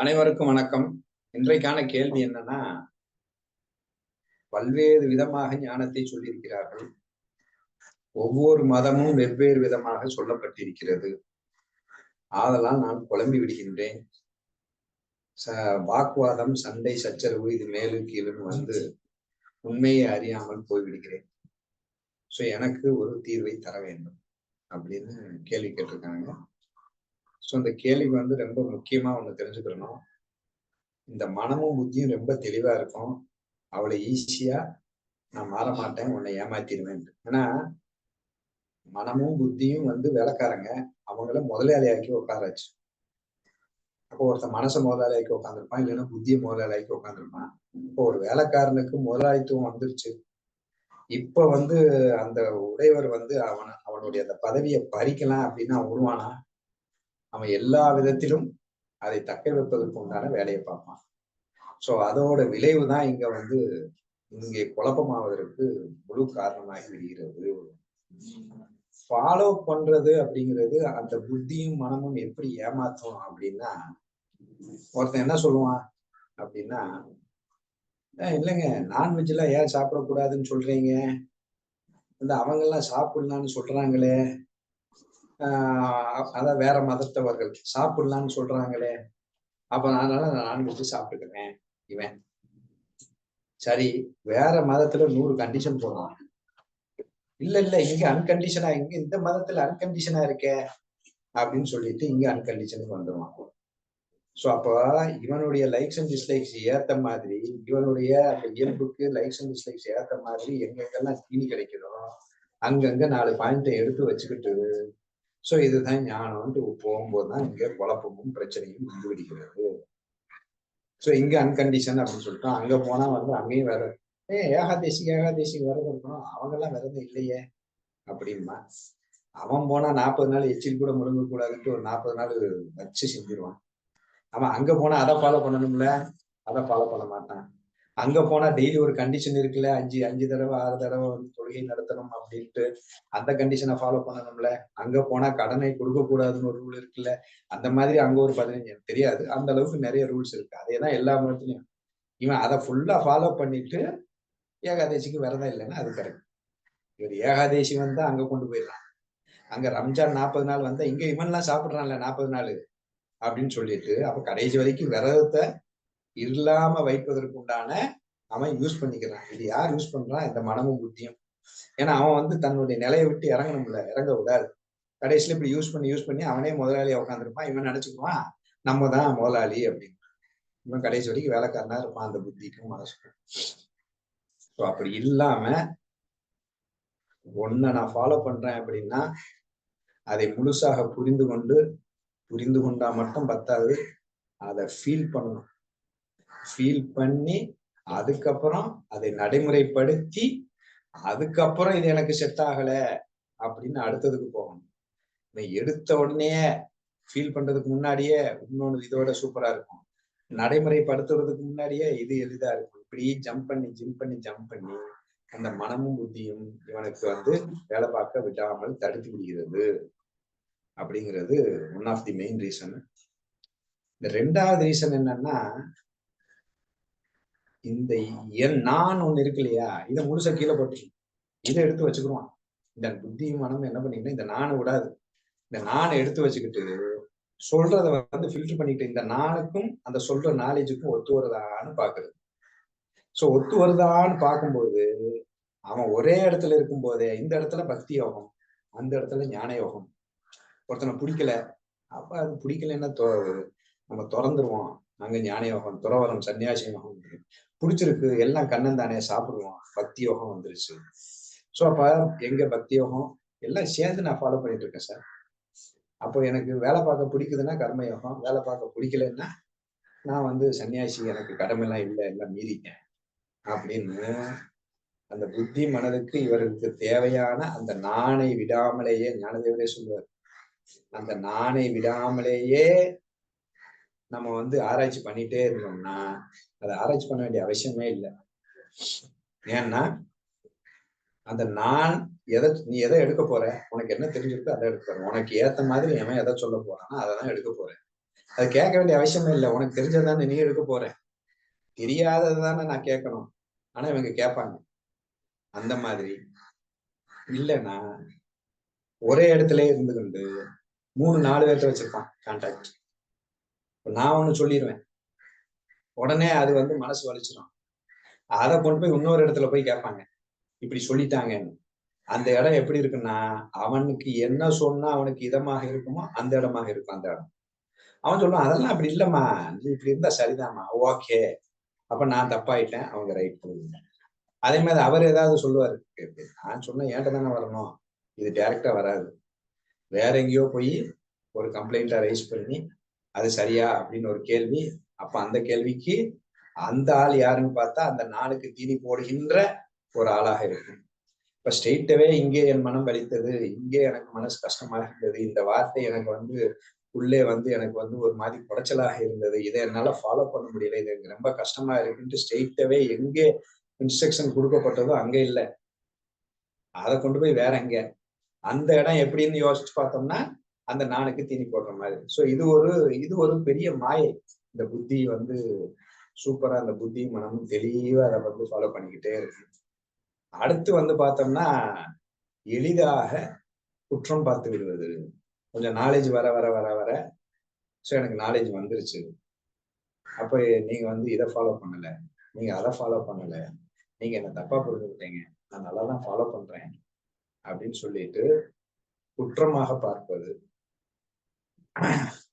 அனைவருக்கும் வணக்கம். இன்றைக்கான கேள்வி என்னன்னா பல்வேறு விதமாக ஞானத்தை சொல்லியிருக்கிறார்கள். ஒவ்வொரு மதமும் வெவ்வேறு விதமாக சொல்லப்பட்டிருக்கிறது. ஆதலால் நான் குழம்பி விடுகின்றேன். ச வாக்குவாதம் சண்டை சச்சரவு இது மேலும் கீழும் வந்து உண்மையை அறியாமல் போய்விடுகிறேன். ஸோ எனக்கு ஒரு தீர்வை தர வேண்டும் அப்படின்னு கேள்வி கேட்டிருக்காங்க. ஸோ இந்த கேள்வி வந்து ரொம்ப முக்கியமா ஒன்று தெரிஞ்சுக்கிறணும் இந்த மனமும் புத்தியும் ரொம்ப தெளிவா இருக்கும். அவளை ஈஸியா நான் மாற மாட்டேன் உன்னை ஏமாத்திடுவேன். ஏன்னா மனமும் புத்தியும் வந்து வேலைக்காரங்க. அவங்கள முதலாளியாக்கி உட்காராச்சு அப்போ ஒருத்தன் மனசை முதலாளியாக்கி உட்காந்துருப்பான் இல்லைன்னா புத்திய முதலாளியாக்கி உட்காந்துருப்பான் இப்போ ஒரு வேலைக்காரனுக்கு முதலாளித்துவம் வந்துருச்சு. இப்ப வந்து அந்த உடையவர் வந்து அவன் அவனுடைய அந்த பதவியை பறிக்கலாம் அப்படின்னா உருவானா? அவன் எல்லா விதத்திலும் அதை தக்க வைப்பதற்கு உண்டான வேலையை பார்ப்பான். ஸோ அதோட விளைவு தான் இங்க வந்து இங்கே குழப்பமாவதற்கு முழு காரணமாகி விடுகிறது. ஃபாலோ பண்றது அப்படிங்கிறது அந்த புத்தியும் மனமும் எப்படி ஏமாத்தும் அப்படின்னா ஒருத்தன் என்ன சொல்லுவான் அப்படின்னா இல்லைங்க நான்வெஜ் எல்லாம் ஏன் சாப்பிடக்கூடாதுன்னு சொல்றீங்க? இந்த அவங்க எல்லாம் சாப்பிடலாம்னு சொல்றாங்களே அதான் வேற மதத்தவர்கள். சாப்பிடலாம்னு சொல்றாங்களே. அப்ப அதனால நான் நான்வெஜ் சாப்பிட்டுக்கிறேன் இவன். சரி வேற மதத்துல நூறு கண்டிஷன் போடுறான். இல்ல இல்ல இங்க அன்கண்டிஷனா இங்க இந்த மதத்துல அன்கண்டிஷனா இருக்கே அப்படின்னு சொல்லிட்டு இங்க அன்கண்டிஷனுக்கு வந்துடுவான் சோ அப்ப இவனுடைய லைக்ஸ் அண்ட் டிஸ்லைக்ஸ் ஏத்த மாதிரி இவனுடைய அந்த இயல்புக்கு லைக்ஸ் அண்ட் டிஸ்லைக்ஸ் ஏத்த மாதிரி எங்கெங்கெல்லாம் தீனி கிடைக்கிறோம் அங்கங்க நாலு பாயிண்ட்டை எடுத்து வச்சுக்கிட்டு சோ இதுதான் ஞானம்ட்டு போகும்போது தான் இங்க குழப்பமும் பிரச்சனையும் வந்து விடுகிறது சோ இங்க அன்கண்டிஷன் அப்படின்னு சொல்லிட்டோம். அங்க போனா வந்து அங்கேயும் வேற ஏ ஏகாதேசி ஏகாதேசி விரதம் இருக்கணும். அவங்க எல்லாம் விரதம் இல்லையே. அப்படின்னா அவன் போனா நாற்பது நாள் எச்சில் கூட முழுங்க கூடாதுன்ட்டு ஒரு நாற்பது நாள் வச்சு செஞ்சிருவான். அவன் அங்க போனா அதை ஃபாலோ பண்ணணும்ல? அதை ஃபாலோ பண்ண மாட்டான். அங்க போனா டெய்லி ஒரு கண்டிஷன் இருக்குல்ல? அஞ்சு அஞ்சு தடவை ஆறு தடவை வந்து தொழுகை நடத்தணும் அப்படின்ட்டு அந்த கண்டிஷனை ஃபாலோ பண்ணணும்ல? அங்க போனா கடனை கொடுக்க கூடாதுன்னு ஒரு ரூல் இருக்குல்ல? அந்த மாதிரி அங்க ஒரு பதினஞ்சு எனக்கு தெரியாது. அந்த அளவுக்கு நிறைய ரூல்ஸ் இருக்கு. அதே தான் எல்லா மதத்துலயும். இவன் அதை ஃபுல்லா ஃபாலோ பண்ணிட்டு ஏகாதேசிக்கு விரதம் இல்லைன்னா அது கரெக்ட் இவர் ஏகாதேசி வந்தா அங்க கொண்டு போயிடலாம். அங்க ரம்ஜான் நாற்பது நாள் வந்தா இங்க இவன்லாம் சாப்பிடுறான்ல நாற்பது நாள் அப்படின்னு சொல்லிட்டு அப்ப கடைசி வரைக்கும் விரதத்தை இல்லாம வைப்பதற்கு உண்டான அவன் யூஸ் பண்ணிக்கிறான். இது யார் யூஸ் பண்றான் இந்த மனமும் புத்தியும். ஏன்னா அவன் வந்து தன்னுடைய நிலையை விட்டு இறங்கணும்ல இறங்க விடாது. கடைசியில இப்படி யூஸ் பண்ணி யூஸ் பண்ணி அவனே முதலாளியா உட்காந்துருப்பான் இவன் நினைச்சுக்குவான் நம்ம தான் முதலாளி அப்படின்னு. இவன் கடைசி வரைக்கும் வேலைக்காரனா இருப்பான் அந்த புத்திக்கும் மனசுக்கும். ஸோ அப்படி இல்லாம ஒன்ன நான் ஃபாலோ பண்றேன் அப்படின்னா அதை முழுசாக புரிந்து கொண்டு புரிந்து கொண்டா மட்டும் பத்தாது அதை ஃபீல் பண்ணணும். ஃபீல் பண்ணி அதுக்கப்புறம் அதை நடைமுறைப்படுத்தி அதுக்கப்புறம் இது எனக்கு செட் ஆகல அப்படின்னு அடுத்ததுக்கு போகணும். எடுத்த உடனே ஃபீல் பண்றதுக்கு முன்னாடியே இன்னொன்று இதோட சூப்பரா இருக்கும். நடைமுறைப்படுத்துறதுக்கு முன்னாடியே இது எளிதா இருக்கும். இப்படி ஜம்ப் பண்ணி ஜிம் பண்ணி ஜம்ப் பண்ணி அந்த மனமும் புத்தியும் இவனுக்கு வந்து வேலை பார்க்க விடாமல் தடுத்து விடுகிறது அப்படிங்கிறது one of the main reason இந்த ரெண்டாவது ரீசன் என்னன்னா இந்த என் நான் ஒண்ணு இருக்கு இல்லையா இதை முழுசா கீழே போட்டு இதை எடுத்து வச்சுக்கிடுவான். இந்த புத்தி மனம் என்ன பண்ணீங்கன்னா இந்த நானை விடாது. இந்த நானை எடுத்து வச்சுக்கிட்டு சொல்றத வந்து ஃபில்டர் பண்ணிட்டு இந்த நானுக்கும் அந்த சொல்ற நாலேஜுக்கும் ஒத்து வருதான்னு பாக்குறது சோ ஒத்து வருதான்னு பார்க்கும்போது அவன் ஒரே இடத்துல இருக்கும் போதே இந்த இடத்துல பக்தி யோகம் அந்த இடத்துல ஞான யோகம். ஒருத்தனை பிடிக்கல அப்ப அது பிடிக்கலன்னா நம்ம திறந்துருவோம் அங்க ஞான யோகம் துறவரம் சன்னியாசி யோகம் பிடிச்சிருக்கு எல்லாம் கண்ணன் தானே சாப்பிடுவோம். பக்தி யோகம் வந்துருச்சு. ஸோ அப்போ எங்க பக்தி யோகம் எல்லாம் சேர்ந்து நான் ஃபாலோ பண்ணிட்டு இருக்கேன் சார் அப்போ எனக்கு வேலை பார்க்க பிடிக்குதுன்னா கர்ம யோகம் வேலை பார்க்க பிடிக்கலன்னா நான் வந்து சன்னியாசி எனக்கு கடமைலாம் இல்லை எல்லாம் மீறிட்டேன் அப்படின்னு அந்த புத்தி மனதுக்கு இவருக்கு தேவையான அந்த நாணை விடாமலேயே ஞானதேவரே சொல்லுவார். அந்த நாணை விடாமலேயே நம்ம வந்து ஆராய்ச்சி பண்ணிட்டே இருந்தோம்னா அதை ஆராய்ச்சி பண்ண வேண்டிய அவசியமே இல்லை. ஏன்னா அந்த நான் எதை நீ எதை எடுக்க போற? உனக்கு என்ன தெரிஞ்சிருக்கோ அதை எடுக்க போறேன் உனக்கு ஏத்த மாதிரி எவன் எதை சொல்ல போறான்னா அதை தான் எடுக்க போறேன் அது கேட்க வேண்டிய அவசியமே இல்லை. உனக்கு தெரிஞ்சதானே நீ எடுக்க போற? தெரியாதது தானே நான் கேட்கணும். ஆனா இவங்க கேட்பாங்க. அந்த மாதிரி இல்லைன்னா ஒரே இடத்துல இருந்து கொண்டு மூணு நாலு பேர்த்த வச்சிருப்பான் கான்டாக்ட் நான் ஒண்ணு சொல்லிடுவேன் உடனே அது வந்து மனசு வலிச்சிடும் அதை கொண்டு போய் இன்னொரு இடத்துல போய் கேட்பாங்க. இப்படி சொல்லிட்டாங்கன்னு. அந்த இடம் எப்படி இருக்குன்னா அவனுக்கு என்ன சொன்னா அவனுக்கு இதமாக இருக்குமோ அந்த இடமாக இருக்கும் அந்த இடம். அவன் சொல்லுவான் அதெல்லாம் அப்படி இல்லம்மா. நீ இப்படி இருந்தா சரிதாம்மா. ஓகே. அப்ப நான் தப்பாயிட்டேன். அவங்க ரைட் பண்ணுங்க அதே மாதிரி அவர் ஏதாவது சொல்லுவாரு. நான் சொன்னேன் ஏன்ட்ட தானே வரணும். இது டைரக்டா வராது. வேற எங்கேயோ போய் ஒரு கம்ப்ளைண்டா ரைஸ் பண்ணி அது சரியா? அப்படின்னு ஒரு கேள்வி அப்ப அந்த கேள்விக்கு அந்த ஆள் யாருன்னு பார்த்தா அந்த நாளுக்கு தீனி போடுகின்ற ஒரு ஆளாக இருக்கும். இப்ப ஸ்ட்ரெயிட்டவே இங்கே என் மனம் வலித்தது இங்கே எனக்கு மனசு கஷ்டமாக இருந்தது இந்த வார்த்தை எனக்கு வந்து உள்ளே வந்து எனக்கு வந்து ஒரு மாதிரி குடைச்சலாக இருந்தது இதை என்னால ஃபாலோ பண்ண முடியல இது எனக்கு ரொம்ப கஷ்டமா இருக்குன்ட்டு ஸ்ட்ரெயிட்டவே எங்கே இன்ஸ்ட்ரக்ஷன் கொடுக்கப்பட்டதோ அங்க இல்லை. அதை கொண்டு போய் வேற எங்க? அந்த இடம் எப்படின்னு யோசிச்சு பார்த்தோம்னா அந்த நானுக்கு தீனி போடுற மாதிரி. ஸோ இது ஒரு இது ஒரு பெரிய மாயை. இந்த புத்தி வந்து சூப்பரா அந்த புத்தி மனமும் தெளிவா அதை வந்து ஃபாலோ பண்ணிக்கிட்டே இருக்கு. அடுத்து வந்து பார்த்தோம்னா எளிதாக குற்றம் பார்த்து விடுவது. கொஞ்சம் நாலேஜ் வர வர வர வர. ஸோ எனக்கு நாலேஜ் வந்துருச்சு. அப்போ நீங்க வந்து இதை ஃபாலோ பண்ணல. நீங்க அதை ஃபாலோ பண்ணல. நீங்க என்ன தப்பா புரிஞ்சுக்கிட்டீங்க. நான் நல்லா தான் ஃபாலோ பண்றேன். அப்படின்னு சொல்லிட்டு குற்றமாக பார்ப்பது.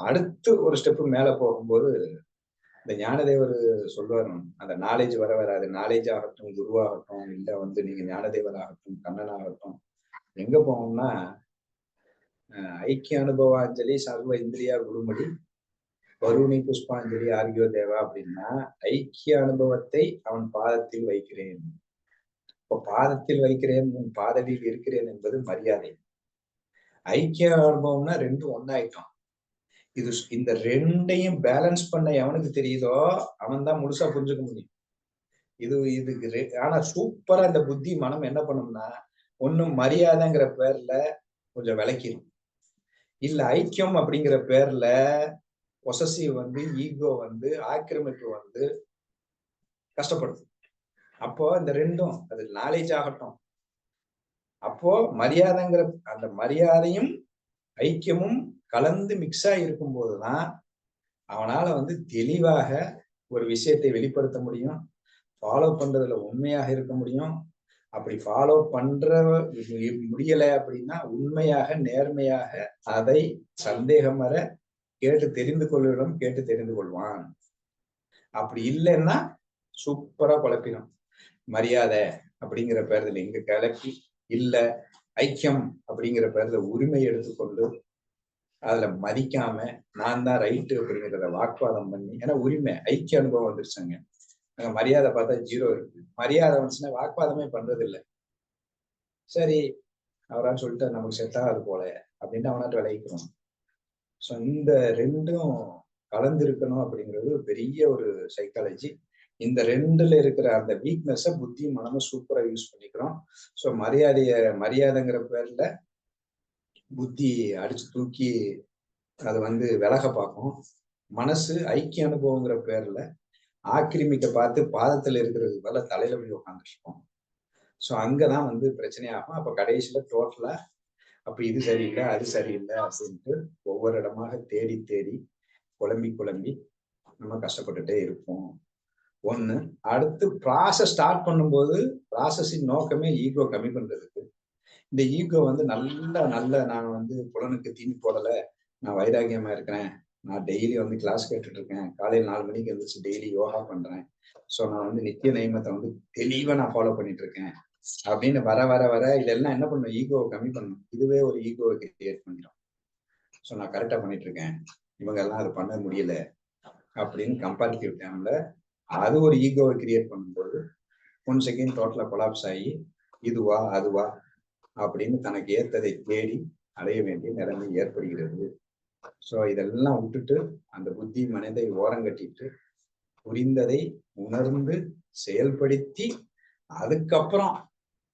அடுத்து ஒரு ஸ்டெப்பு மேல போகும்போது இந்த ஞானதேவர் சொல்லுவார் அந்த நாலேஜ் வர வராது நாலேஜ் ஆகட்டும் குருவாகட்டும் இல்ல வந்து நீங்க ஞானதேவர் ஆகட்டும் கண்ணன் ஆகட்டும் எங்க போகணும்னா ஐக்கிய அனுபவாஞ்சலி சர்வ இந்திரியா குருமடி வருணி புஷ்பாஞ்சலி ஆர்கியோ தேவா அப்படின்னா ஐக்கிய அனுபவத்தை அவன் பாதத்தில் வைக்கிறேன். இப்போ பாதத்தில் வைக்கிறேன் உன் பாதவியில் இருக்கிறேன் என்பது மரியாதை. ஐக்கிய அனுபவம்னா ரெண்டும் ஒன்னாயிட்டோம் இது இந்த ரெண்டையும் பேலன்ஸ் பண்ண எவனுக்கு தெரியுதோ அவன் தான் முழுசா புரிஞ்சுக்க முடியும். இது இதுக்கு ஆனா சூப்பரா இந்த புத்தி மனம் என்ன பண்ணும்னா ஒன்னும் மரியாதைங்கிற பேர்ல கொஞ்சம் விளக்கிடும் இல்ல ஐக்கியம் அப்படிங்கிற பேர்ல பொசசிவ் வந்து ஈகோ வந்து ஆக்கிரமிப்பு வந்து கஷ்டப்படுது. அப்போ இந்த ரெண்டும் அது நாலேஜ் ஆகட்டும். அப்போ மரியாதைங்கிற அந்த மரியாதையும் ஐக்கியமும் கலந்து மிக்ஸா இருக்கும் போதுதான் அவனால வந்து தெளிவாக ஒரு விஷயத்தை வெளிப்படுத்த முடியும். ஃபாலோ பண்றதுல உண்மையாக இருக்க முடியும். அப்படி ஃபாலோ பண்ற முடியல அப்படின்னா உண்மையாக நேர்மையாக அதை சந்தேகம் வர கேட்டு தெரிந்து கொள்ளிடம் கேட்டு தெரிந்து கொள்வான். அப்படி இல்லைன்னா சூப்பரா குழப்பினோம் மரியாதை அப்படிங்கிற பேர்ல இங்க கிளப்பி இல்ல ஐக்கியம் அப்படிங்கிற பேர்ல உரிமை எடுத்துக்கொண்டு அதுல மதிக்காம நான் தான் ரைட்டு அப்படிங்கிறத வாக்குவாதம் பண்ணி ஏன்னா உரிமை ஐக்கிய அனுபவம் வந்துருச்சாங்க. அங்க மரியாதை பார்த்தா ஜீரோ இருக்கு. மரியாதை வந்துச்சுன்னா வாக்குவாதமே பண்றது இல்லை சரி அவரா சொல்லிட்டு நமக்கு செட் ஆகாது போல அப்படின்ட்டு அவனாட்டு விளைவிக்கிறோம் ஸோ இந்த ரெண்டும் கலந்து இருக்கணும் அப்படிங்கிறது பெரிய ஒரு சைக்காலஜி இந்த ரெண்டுல இருக்கிற அந்த வீக்னஸை புத்தி மனமும் சூப்பரா யூஸ் பண்ணிக்கிறோம். ஸோ மரியாதைய மரியாதைங்கிற பேர்ல புத்தி அடிச்சு தூக்கி அது வந்து விலக பார்க்கும். மனசு ஐக்கிய அனுபவங்கிற பேர்ல ஆக்கிரமிக்க பார்த்து பாதத்துல இருக்கிறது போல தலையில போய் உட்காந்துருப்போம் ஸோ அங்கதான் வந்து பிரச்சனையாகும். அப்ப கடைசியில டோட்டலா அப்ப இது சரியில்லை அது சரியில்லை அப்படின்ட்டு ஒவ்வொரு இடமாக தேடி தேடி குழம்பி குழம்பி நம்ம கஷ்டப்பட்டுட்டே இருப்போம். ஒண்ணு அடுத்து ப்ராசஸ் ஸ்டார்ட் பண்ணும்போது ப்ராசஸின் நோக்கமே ஈகோ கம்மி பண்றதுக்கு. இந்த ஈகோ வந்து நல்ல நல்ல நான் வந்து புலனுக்கு தீனி போடல. நான் வைராகியமா இருக்கிறேன். நான் டெய்லி வந்து கிளாஸ் கேட்டுட்டு இருக்கேன். காலையில் நாலு மணிக்கு எழுந்திரிச்சு டெய்லி யோகா பண்றேன். ஸோ நான் வந்து நித்திய நியமத்தை வந்து தெளிவா நான் ஃபாலோ பண்ணிட்டு இருக்கேன். அப்படின்னு வர வர வர இதெல்லாம் என்ன பண்ணும்? ஈகோவை கம்மி பண்ணும். இதுவே ஒரு ஈகோவை கிரியேட் பண்ணிடும். ஸோ நான் கரெக்டா பண்ணிட்டு இருக்கேன். இவங்க எல்லாம் அது பண்ண முடியல அப்படின்னு கம்பேரிட்டிவ் டைம்ல அது ஒரு ஈகோவை கிரியேட் பண்ணும்போது ஒன் செகண்ட் டோட்டலா கொலாப்ஸ் ஆகி இதுவா அதுவா அப்படின்னு தனக்கு ஏத்ததை தேடி அடைய வேண்டிய நிலைமை ஏற்படுகிறது. ஸோ இதெல்லாம் விட்டுட்டு அந்த புத்தி மனதை ஓரங்கட்டிட்டு புரிந்ததை உணர்ந்து செயல்படுத்தி அதுக்கப்புறம்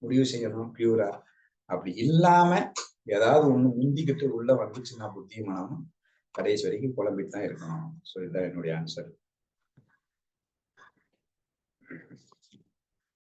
முடிவு செய்யணும் பியூரா அப்படி இல்லாம ஏதாவது ஒண்ணு முந்திக்கிட்டு உள்ள வந்துச்சுன்னா புத்தி மனமும் கடைசி வரைக்கும் குழம்பிட்டு தான் இருக்கணும். ஸோ இதுதான் என்னுடைய ஆன்சர்